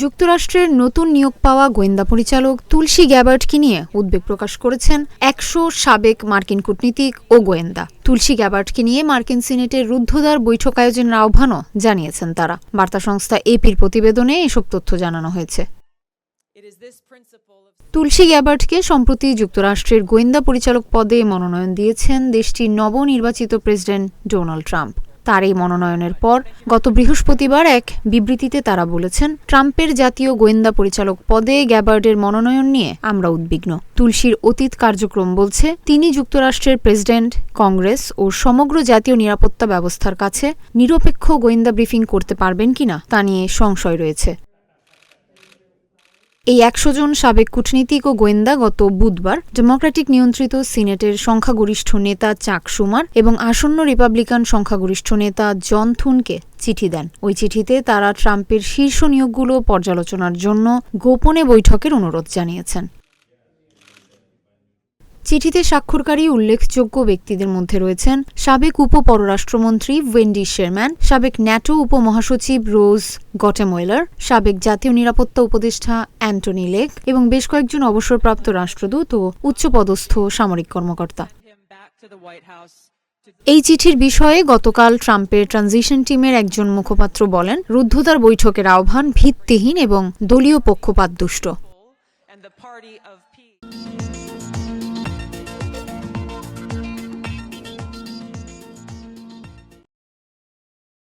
যুক্তরাষ্ট্রের নতুন নিয়োগ পাওয়া গোয়েন্দা পরিচালক তুলসী গ্যাবার্টকে নিয়ে উদ্বেগ প্রকাশ করেছেন একশো সাবেক মার্কিন কূটনীতিক ও গোয়েন্দা। তুলসী গ্যাবার্টকে নিয়ে মার্কিন সিনেটের রুদ্ধদ্বার বৈঠক আয়োজনের আহ্বানও জানিয়েছেন তারা। বার্তা সংস্থা এপির প্রতিবেদনে এসব তথ্য জানানো হয়েছে। তুলসী গ্যাবার্টকে সম্প্রতি যুক্তরাষ্ট্রের গোয়েন্দা পরিচালক পদে মনোনয়ন দিয়েছেন দেশটির নবনির্বাচিত প্রেসিডেন্ট ডোনাল্ড ট্রাম্প। তার এই মনোনয়নের পর গত বৃহস্পতিবার এক বিবৃতিতে তারা বলেছেন, ট্রাম্পের জাতীয় গোয়েন্দা পরিচালক পদে গ্যাবার্ডের মনোনয়ন নিয়ে আমরা উদ্বিগ্ন। তুলসীর অতীত কার্যক্রম বলছে, তিনি যুক্তরাষ্ট্রের প্রেসিডেন্ট, কংগ্রেস ও সমগ্র জাতীয় নিরাপত্তা ব্যবস্থার কাছে নিরপেক্ষ গোয়েন্দা ব্রিফিং করতে পারবেন কিনা তা নিয়ে সংশয় রয়েছে। এই একশো জন সাবেক কূটনীতিক ও গোয়েন্দা গত বুধবার ডেমোক্রেটিক নিয়ন্ত্রিত সিনেটের সংখ্যাগরিষ্ঠ নেতা চাক সুমার এবং আসন্ন রিপাবলিকান সংখ্যাগরিষ্ঠ নেতা জন থুনকে চিঠি দেন। ওই চিঠিতে তারা ট্রাম্পের শীর্ষ নিয়োগগুলো পর্যালোচনার জন্য গোপনে বৈঠকের অনুরোধ জানিয়েছেন। চিঠিতে স্বাক্ষরকারী উল্লেখযোগ্য ব্যক্তিদের মধ্যে রয়েছেন সাবেক উপ পররাষ্ট্রমন্ত্রী ওয়েন্ডি শেরম্যান, সাবেক ন্যাটো উপমহাসচিব রোজ গটেমোয়েলার, সাবেক জাতীয় নিরাপত্তা উপদেষ্টা অ্যান্টনি লেক এবং বেশ কয়েকজন অবসরপ্রাপ্ত রাষ্ট্রদূত ও উচ্চপদস্থ সামরিক কর্মকর্তা। এই চিঠির বিষয়ে গতকাল ট্রাম্পের ট্রানজিশন টিমের একজন মুখপাত্র বলেন রুদ্ধতার বৈঠকের আহ্বান ভিত্তিহীন এবং দলীয় পক্ষপাত